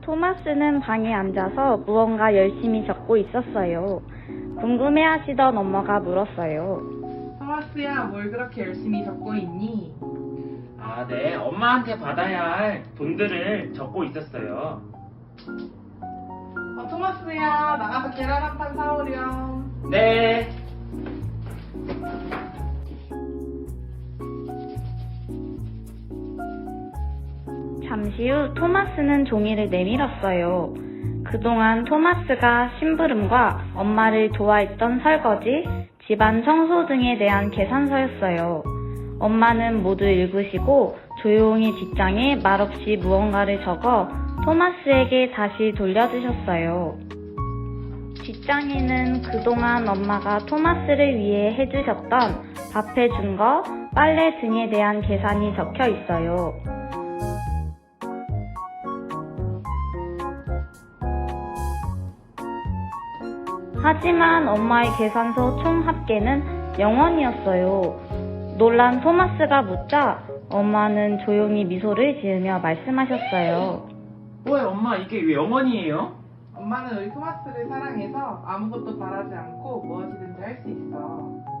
토마스는 방에 앉아서 무언가 열심히 적고 있었어요. 궁금해하시던 엄마가 물었어요. 토마스야, 뭘 그렇게 열심히 적고 있니? 아, 네. 엄마한테 받아야 할 돈들을 적고 있었어요. 어, 토마스야, 나가서 계란 한 판 사오렴. 네. 잠시 후 토마스는 종이를 내밀었어요. 그동안 토마스가 심부름과 엄마를 도와했던 설거지, 집안 청소 등에 대한 계산서였어요. 엄마는 모두 읽으시고 조용히 뒷장에 말없이 무언가를 적어 토마스에게 다시 돌려주셨어요. 뒷장에는 그동안 엄마가 토마스를 위해 해주셨던 밥해 준 거, 빨래 등에 대한 계산이 적혀 있어요. 하지만 엄마의 계산서 총 합계는 0원이었어요. 놀란 토마스가 묻자 엄마는 조용히 미소를 지으며 말씀하셨어요. 왜 엄마 이게 왜 영원이에요? 엄마는 우리 토마스를 사랑해서 아무것도 바라지 않고 무엇이든지 할 수 있어.